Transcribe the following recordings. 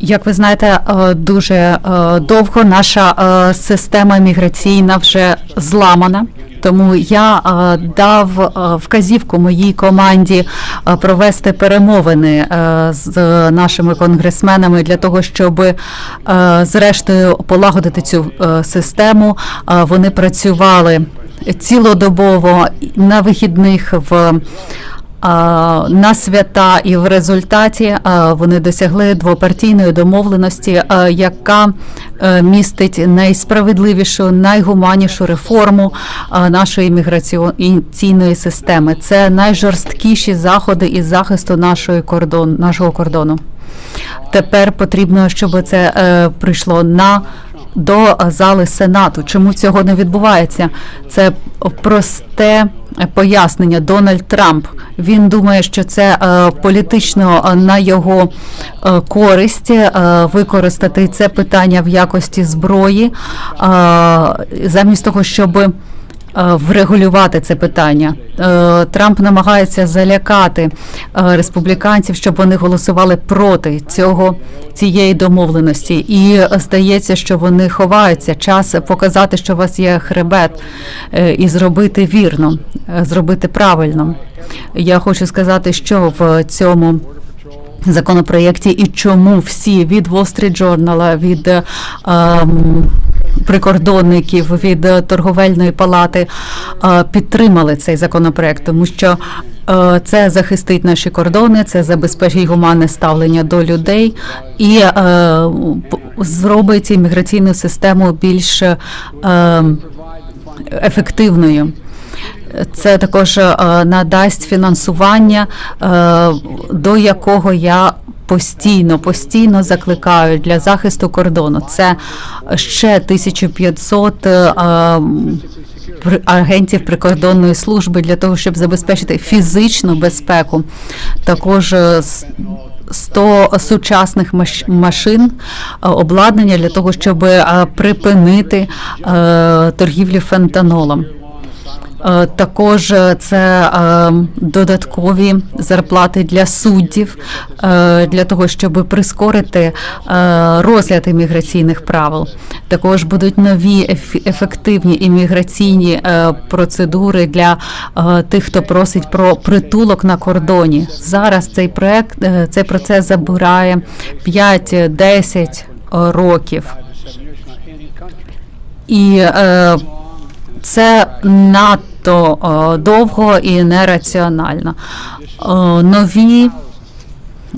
Як ви знаєте, е, дуже е, довго наша е, система міграційна вже зламана. Тому я дав вказівку моїй команді провести перемовини з нашими конгресменами для того, щоб зрештою полагодити цю систему. Вони працювали цілодобово на вихідних в на свята, і в результаті вони досягли двопартійної домовленості, яка е, містить найсправедливішу, найгуманнішу реформу нашої міграційної системи. Це найжорсткіші заходи із захисту нашої кордон, нашого кордону. Тепер потрібно, щоб це е, прийшло на до зали Сенату. Чому цього не відбувається? Це просте пояснення. Дональд Трамп він думає, що це е, політично е, на його е, користь використати це питання в якості зброї, замість того, щоб врегулювати це питання. Е, Трамп намагається залякати е, республіканців, щоб вони голосували проти цього цієї домовленості. І е, здається, що вони ховаються. Час показати, що у вас є хребет, е, і зробити вірно, е, зробити правильно. Я хочу сказати, що в цьому законопроєкті і чому всі від Wall Street Journal, від ем, прикордонників, від торговельної палати е, підтримали цей законопроект, тому що е, це захистить наші кордони, це забезпечить гуманне ставлення до людей і е, зробить імміграційну систему більш е, ефективною. Це також е, надасть фінансування, е, до якого я постійно, постійно закликаю для захисту кордону. Це ще 1500 е, агентів прикордонної служби для того, щоб забезпечити фізичну безпеку. Також е, 100 сучасних маш- машин обладнання для того, щоб припинити торгівлю фентанолом. Е, Також е, це е, додаткові зарплати для суддів для того, щоб прискорити розгляд імміграційних правил. Також будуть нові ефективні імміграційні процедури для тих, хто просить про притулок на кордоні. Зараз цей проект цей процес забирає 5-10 років. І це надто е, довго і нераціонально. Е, нові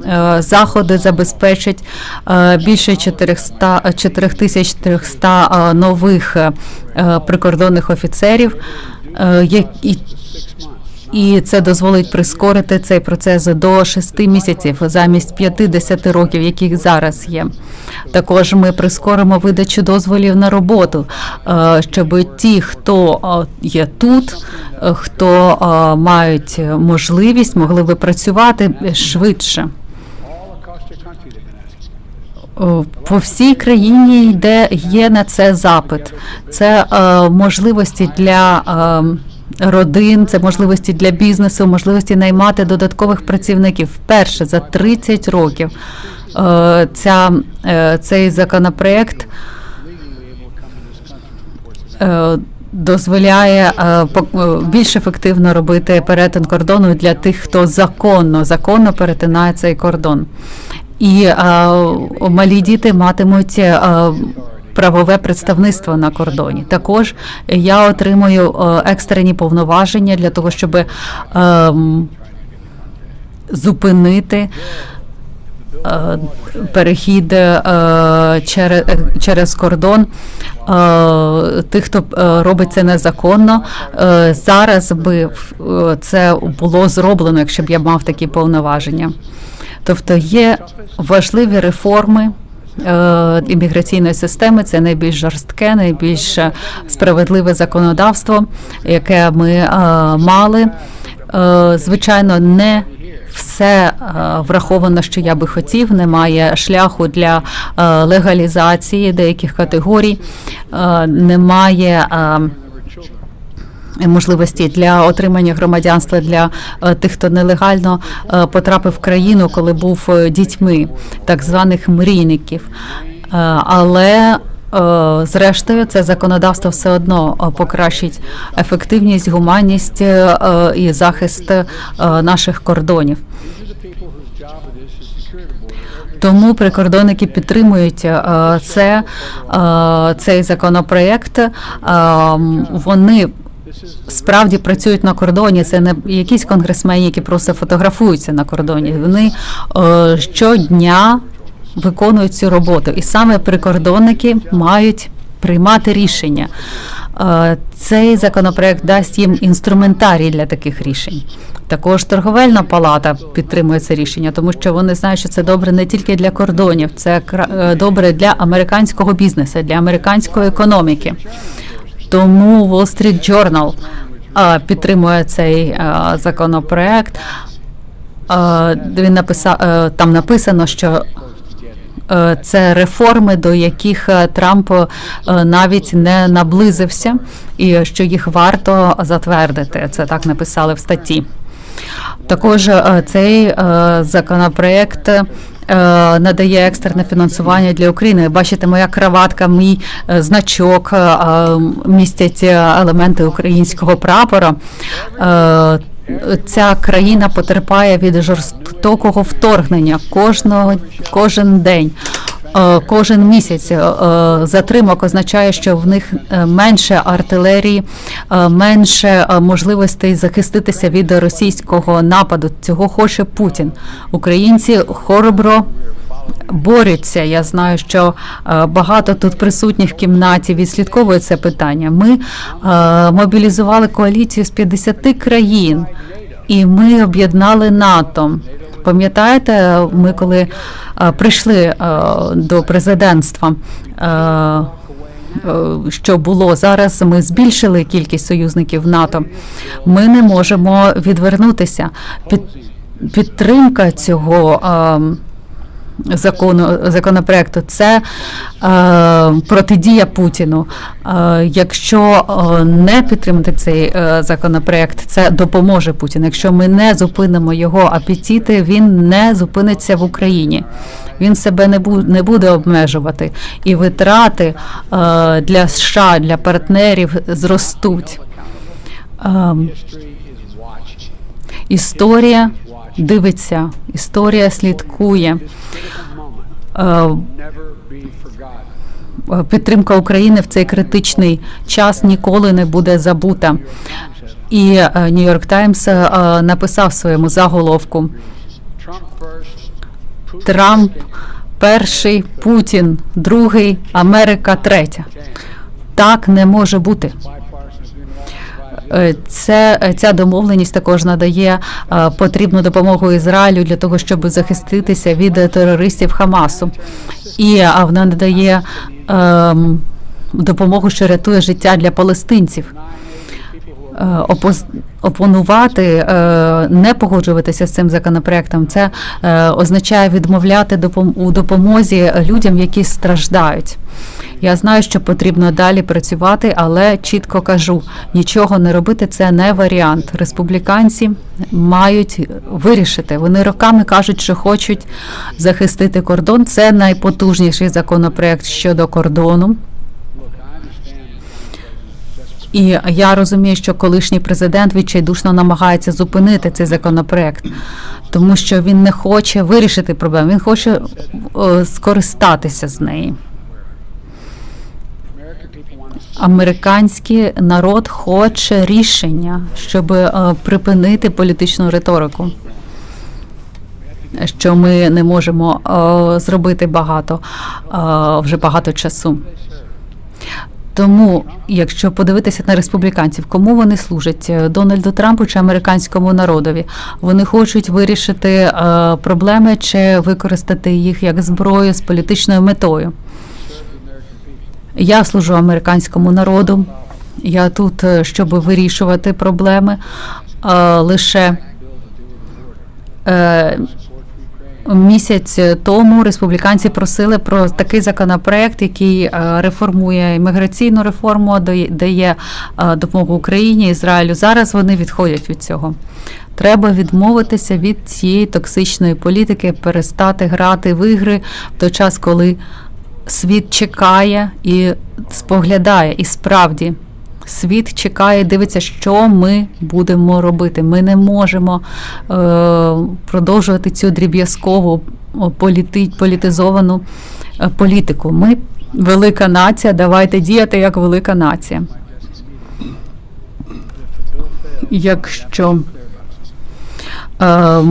е, заходи забезпечать більше 400, 4300 е, нових прикордонних офіцерів, які і це дозволить прискорити цей процес до 6 місяців замість 50 років, яких зараз є. Також ми прискоримо видачу дозволів на роботу, е, щоб ті, хто е, є тут, е, хто мають можливість, могли би працювати швидше. По всій країні йде є на це запит. Це е, можливості для е, родин, це можливості для бізнесу, можливості наймати додаткових працівників. Вперше за 30 років е, ця, е, цей законопроект е, дозволяє більш ефективно робити перетин кордону для тих, хто законно законно перетинає цей кордон. І е, малі діти матимуть е, правове представництво на кордоні. Також я отримую е, екстрені повноваження для того, щоб ем, зупинити е, перехід е, через, через кордон е, тих, хто е, робить це незаконно. Е, Зараз би е, це було зроблено, якщо б я мав такі повноваження. Тобто є важливі реформи. Е, Імміграційної системи це найбільш жорстке, найбільш справедливе законодавство, яке ми е, мали. Е, Звичайно, не все враховано, що я би хотів. Немає шляху для легалізації деяких категорій, немає. Е, можливості для отримання громадянства для е, тих, хто нелегально е, потрапив в країну, коли був дітьми, так званих мрійників. Але Зрештою, це законодавство все одно покращить ефективність, гуманність і захист наших кордонів. Тому прикордонники підтримують це, цей законопроект. Е, Вони справді працюють на кордоні. Це не якісь конгресмени, які просто фотографуються на кордоні. Вони е, щодня виконують цю роботу, і саме прикордонники мають приймати рішення. Е, Цей законопроект дасть їм інструментарій для таких рішень. Також торговельна палата підтримує це рішення, тому що вони знають, що це добре не тільки для кордонів, це е, добре для американського бізнесу, для американської економіки. Тому Wall Street Journal е, підтримує цей е, законопроект. Е, Він написав там написано, що це реформи, до яких Трамп навіть не наблизився, і що їх варто затвердити. Це так написали в статті. Також цей законопроект. Е, Надає екстрене фінансування для України. Бачите, моя краватка, мій е, значок е, містять елементи українського прапора. Ця країна потерпає від жорстокого вторгнення кожного кожен день. Е, Кожен місяць е, е, затримок означає, що в них менше артилерії, менше можливостей захиститися від російського нападу. Цього хоче Путін. Українці хоробро борються. Я знаю, що багато тут присутніх в кімнаті відслідковують це питання. Ми е, мобілізували коаліцію з 50 країн, і ми об'єднали НАТО. Пам'ятаєте, ми коли е, прийшли е, до президентства. е, Що було зараз? Ми збільшили кількість союзників НАТО. Ми не можемо відвернутися. Під, підтримка цього закону законопроекту це е, протидія Путіну. Е, якщо е, не підтримати цей е, законопроект, це допоможе Путіну. Якщо ми не зупинимо його апетити, він не зупиниться в Україні. Він себе не буде не буде обмежувати, і витрати е, для США, для партнерів зростуть. Е, історія дивиться, історія слідкує. Е, е, Підтримка України в цей критичний час ніколи не буде забута. І Нью-Йорк Таймс написав своєму заголовку Трамп перший, Путін другий, Америка третя. Так не може бути. Це е, ця домовленість також надає е, потрібну допомогу Ізраїлю для того, щоб захиститися від е, терористів Хамасу, і вона надає ем, допомогу, що рятує життя для палестинців. Е, опоз- Опонувати, е, не погоджуватися з цим законопроектом, це е, означає відмовляти у допомозі людям, які страждають. Я знаю, що потрібно далі працювати, але чітко кажу, нічого не робити це не варіант. Республіканці мають вирішити. Вони роками кажуть, що хочуть захистити кордон. Це найпотужніший законопроект щодо кордону. І я розумію, що колишній президент відчайдушно намагається зупинити цей законопроект, тому що він не хоче вирішити проблему, він хоче скористатися з неї. Американський народ хоче рішення, щоб е, припинити політичну риторику. Що ми не можемо зробити багато вже багато часу. Тому, якщо подивитися на республіканців, кому вони служать е, Дональду Трампу чи американському народові, вони хочуть вирішити е, проблеми чи використати їх як зброю з політичною метою. Я служу американському народу. Я тут, е, щоб вирішувати проблеми, лише Місяць тому республіканці просили про такий законопроект, який е, реформує імміграційну реформу, дає е, допомогу Україні, Ізраїлю. Зараз вони відходять від цього. Треба відмовитися від цієї токсичної політики, перестати грати в ігри в той час, коли світ чекає і споглядає. І справді світ чекає, дивиться, що ми будемо робити. Ми не можемо е, продовжувати цю дріб'язкову політи, політизовану е, політику. Ми велика нація, давайте діяти як велика нація. Якщо Е,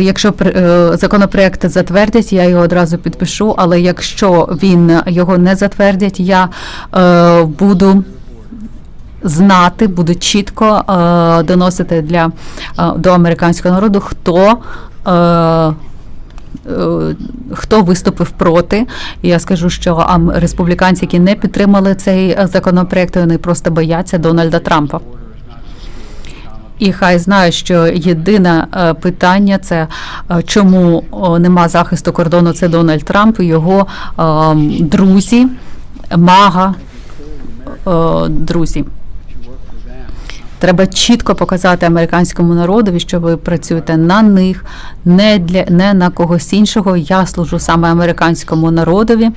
Якщо пр- е, законопроект затвердять, я його одразу підпишу. Але якщо він його не затвердять, я е, буду знати, буду чітко е, доносити для е, до американського народу, хто. Е, е, Хто виступив проти? Я скажу, що республіканці, які не підтримали цей е, законопроект, вони просто бояться Дональда Трампа. І хай знають, що єдине е, питання це е, чому нема захисту кордону. Це Дональд Трамп і його е, друзі, мага друзі. Треба чітко показати американському народові, що ви працюєте на них, не для не на когось іншого. Я служу саме американському народові.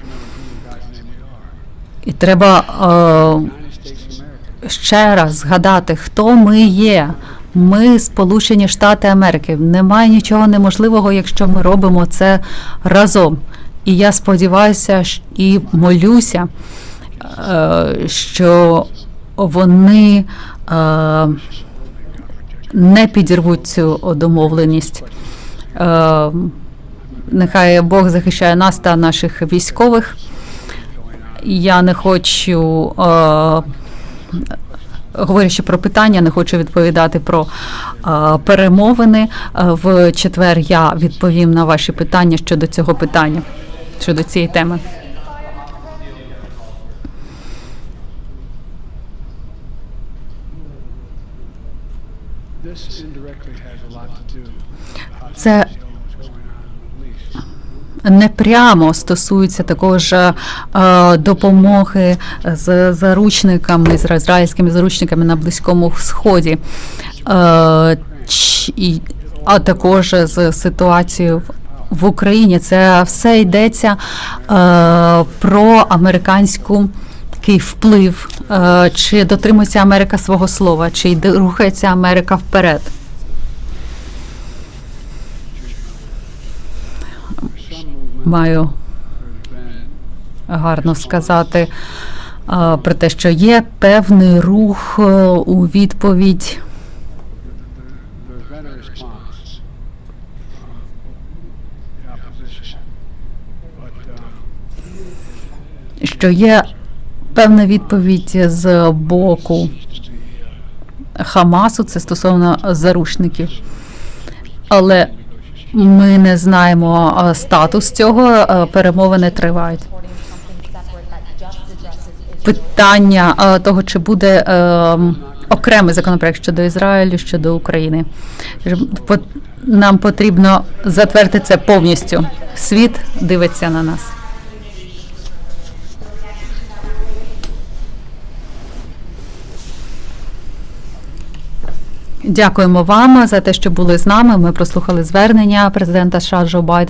І треба е, ще раз згадати, хто ми є. Ми Сполучені Штати Америки. Немає нічого неможливого, якщо ми робимо це разом. І я сподіваюся і молюся, е, що вони е, не підірвуть цю домовленість. Е, Нехай Бог захищає нас та наших військових. Я не хочу, говорячи про питання, не хочу відповідати про е, перемовини. Е, В четвер я відповім на ваші питання щодо цього питання, щодо цієї теми. This не прямо стосується також е, допомоги з заручниками, з ізраїльськими заручниками на Близькому Сході, е, а також з ситуацією в- Україні. Це все йдеться е, про американську. Такий вплив, е, чи дотримується Америка свого слова, чи рухається Америка вперед. Маю гарно сказати про те, що є певний рух е, у відповідь. Що є певна відповідь з боку Хамасу, це стосовно заручників. Але ми не знаємо е, статус цього, е, перемовини тривають. Питання е, того, чи буде окремий законопроект щодо Ізраїлю, щодо України. Нам потрібно затвердити це повністю. Світ дивиться на нас. Дякуємо вам за те, що були з нами. Ми прослухали звернення президента США Джо Байдена.